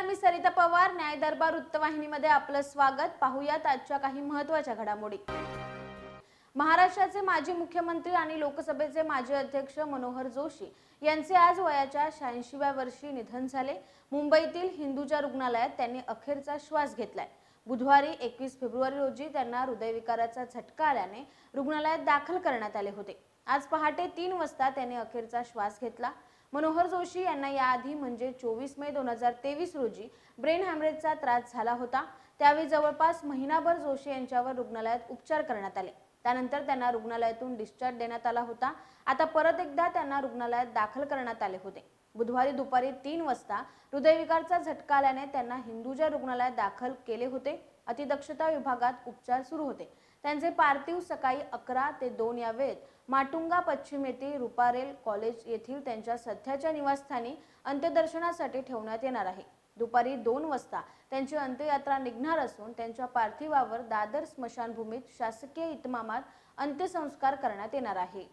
नमस्कार मी सरिता पवार न्याय दरबार वृत्तवाहिनीमध्ये आपलं स्वागत. पाहूयात आजच्या काही महत्त्वाच्या घडामोडी. महाराष्ट्राचे माजी मुख्यमंत्री आणि लोकसभेचे माजी अध्यक्ष मनोहर जोशी यांचे आज वयाच्या शहाऐंशीव्या वर्षी निधन झाले. मुंबईतील हिंदूच्या रुग्णालयात त्यांनी अखेरचा श्वास घेतलाय. बुधवारी एकवीस फेब्रुवारी रोजी त्यांना हृदयविकाराचा झटका आल्याने रुग्णालयात दाखल करण्यात आले होते. आज पहाटे तीन वाजता त्यांनी अखेरचा श्वास घेतला. मनोहर जोशी यांना याआधी म्हणजे चोवीस मे दोन हजार तेवीस रोजी ब्रेन हॅमरेजचा त्रास झाला होता. त्यावेळी जवळपास महिनाभर जोशी यांच्यावर रुग्णालयात उपचार करण्यात आले. त्यानंतर त्यांना रुग्णालयातून डिस्चार्ज देण्यात आला होता. आता परत एकदा त्यांना रुग्णालयात दाखल करण्यात आले होते. बुधवारी दुपारी तीन वाजता हृदयविकारचा झटका आल्याने त्यांना हिंदूजा रुग्णालयात दाखल केले होते. अतिदक्षता विभागात उपचार सुरू होते. त्यांचे पार्थिव सकाळी अकरा ते दोन या वेळेत माटुंगा पश्चिम येथील रुपारेल कॉलेज येथील त्यांच्या सध्याच्या निवासस्थानी अंत्यदर्शनासाठी ठेवण्यात येणार आहे. दुपारी दोन वाजता त्यांची अंत्ययात्रा निघणार असून त्यांच्या पार्थिवावर दादर स्मशानभूमीत शासकीय इतमामात अंत्यसंस्कार करण्यात येणार आहे.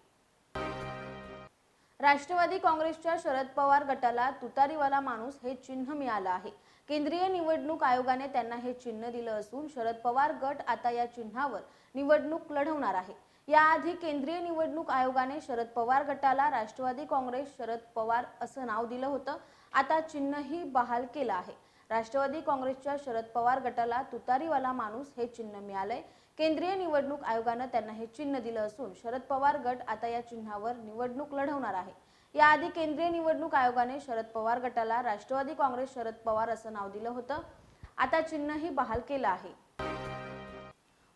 राष्ट्रवादी काँग्रेसच्या शरद पवार गटाला तुतारीवाला माणूस हे चिन्ह मिळालं आहे. केंद्रीय निवडणूक आयोगाने त्यांना हे चिन्ह दिलं असून शरद पवार गट आता या चिन्हावर निवडणूक लढवणार आहे. याआधी केंद्रीय निवडणूक आयोगाने शरद पवार गटाला राष्ट्रवादी काँग्रेस शरद पवार असं नाव दिलं होतं. आता चिन्हही बहाल केलं आहे. राष्ट्रवादी काँग्रेसच्या शरद पवार गटाला तुतारीवाला माणूस हे चिन्ह मिळालंय. केंद्रीय निवडणूक आयोगानं त्यांना हे चिन्ह दिलं असून शरद पवार गट आता या चिन्हावर निवडणूक लढवणार आहे. याआधी केंद्रीय निवडणूक आयोगाने शरद पवार गटाला राष्ट्रवादी काँग्रेस शरद पवार असं नाव दिलं होतं. आता चिन्हही बहाल केलं आहे.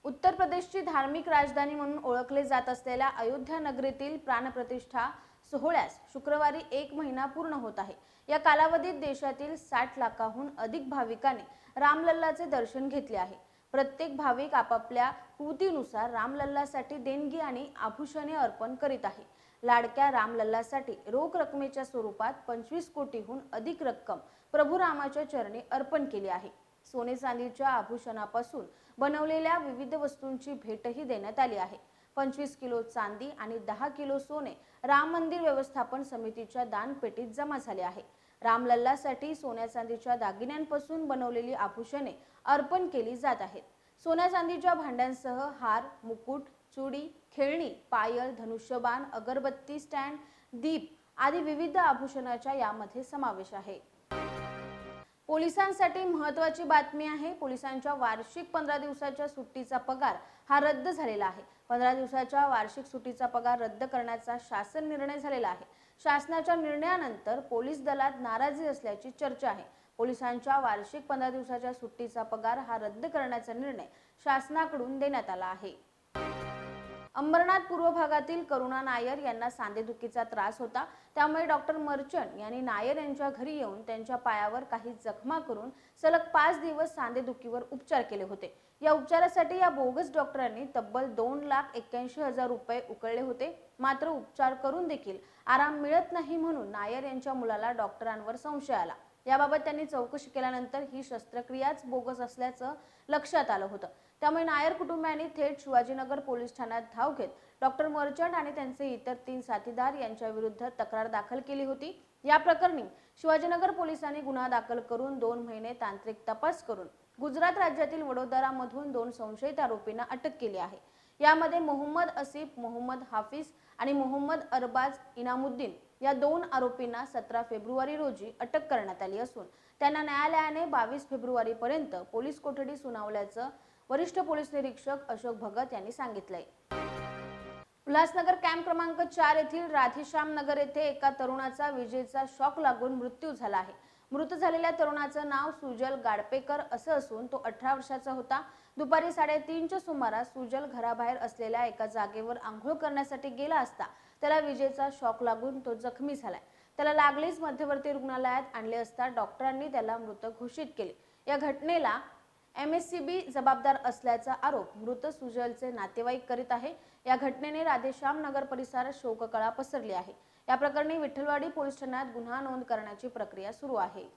उत्तर प्रदेशची धार्मिक राजधानी म्हणून ओळखले जात असलेल्या अयोध्या नगरीतील प्राणप्रतिष्ठा सोहळ्यास शुक्रवारी एक महिना पूर्ण होत आहे. या कालावधीत देशातील साठ लाखाहून अधिक भाविकांनी रामलल्लाचे दर्शन घेतले आहे. प्रत्येक भाविक आपापल्या कृतीनुसार रामलल्लासाठी देणगी आणि आभूषणे अर्पण करीत आहे. लाडक्या रामलल्लासाठी रोख रकमेच्या स्वरूपात पंचवीस कोटीहून अधिक रक्कम प्रभू रामाच्या चरणी अर्पण केली आहे. सोने चांदीच्या आभूषणापासून बनवलेल्या विविध वस्तूंची भेटही देण्यात आली आहे. पंचवीस किलो चांदी आणि दहा किलो सोने राम मंदिर व्यवस्थापन समितीच्या दानपेटीत जमा झाले आहे. रामलल्लासाठी सोन्या चांदीच्या दागिन्यांपासून बनवलेली आभूषणे अर्पण केली जात आहेत. सोन्या चांदीच्या भांड्यांसह हार मुकुट चुडी खेळणी पायल धनुष्यबाण अगरबत्ती स्टँड दीप आदी विविध आभूषणाच्या यामध्ये समावेश आहे. पोलिसांसाठी महत्वाची बातमी आहे पोलिसांच्या वार्षिक पंधरा दिवसाच्या सुट्टीचा पगार हा रद्द झालेला आहे. पंधरा दिवसाच्या वार्षिक सुट्टीचा पगार रद्द करण्याचा शासन निर्णय झालेला आहे. शासनाच्या निर्णयानंतर पोलीस दलात नाराजी असल्याची चर्चा आहे. पोलिसांच्या वार्षिक पंधरा दिवसाच्या सुट्टीचा पगार हा रद्द करण्याचा निर्णय शासनाकडून देण्यात आला आहे. अंबरनाथ पूर्व भागातील करुणा नायर यांना सांधेदुखीचा त्रास होता. त्यामुळे डॉक्टर मर्चंट यांनी नायर यांच्या घरी येऊन त्यांच्या पायावर काही जखमा करून सलग पाच दिवस सांधेदुखीवर उपचार केले होते. या उपचारासाठी या बोगस डॉक्टरांनी तब्बल दोन लाख एक्क्याऐंशी हजार रुपये उकळले होते. मात्र उपचार करून देखील आराम मिळत नाही म्हणून नायर यांच्या मुलाला डॉक्टरांवर संशय आला. याबाबत त्यांनी चौकशी केल्यानंतर ही शस्त्रक्रियाच बोगस असल्याचं लक्षात आलं होतं. त्यामुळे नायर कुटुंबियांनी थेट शिवाजीनगर पोलीस ठाण्यात धाव घेत डॉक्टर मर्चंट आणि त्यांचे इतर तीन साथीदार यांच्याविरुद्ध तक्रार दाखल केली होती. या प्रकरणी शिवाजीनगर पोलिसांनी गुन्हा दाखल करून दोन महिने तांत्रिक तपास करून गुजरात राज्यातील वडोदरामधून दोन संशयित आरोपींना अटक केली आहे. यामध्ये मोहम्मद असिफ मोहम्मद हाफिज आणि मोहम्मद अरबाज इनामुद्दीन या दोन आरोपींना सतरा फेब्रुवारी रोजी अटक करण्यात आली असून त्यांना न्यायालयाने बावीस फेब्रुवारी पर्यंत पोलीस कोठडी सुनावल्याचं वरिष्ठ पोलीस निरीक्षक अशोक भगत यांनी सांगितलंय. उल्हासनगर कॅम्प क्रमांक चार येथील राधेश्याम नगर येथे एका तरुणाचा विजेचा शॉक लागून मृत्यू झाला आहे. मृत झालेल्या तरुणाचं नाव सुजल गाडपेकर असं असून तो अठरा वर्षाचा होता. दुपारी साडेतीनच्या सुमारास सुजल घराबाहेर असलेल्या एका जागेवर आंघोळ करण्यासाठी गेला असता त्याला विजेचा शॉक लागून तो जखमी झालाय. त्याला लागलीच मध्यवर्ती रुग्णालयात आणले असता डॉक्टरांनी त्याला मृत घोषित केले. या घटनेला एम एस सी बी जबाबदार असल्याचा आरोप मृत सुजलचे नातेवाईक करीत आहे. या घटनेने राधेश्याम नगर परिसरात शोककळा पसरली आहे. या प्रकरणी विठ्ठलवाडी पोलीस ठाण्यात गुन्हा नोंद करण्याची प्रक्रिया सुरू आहे.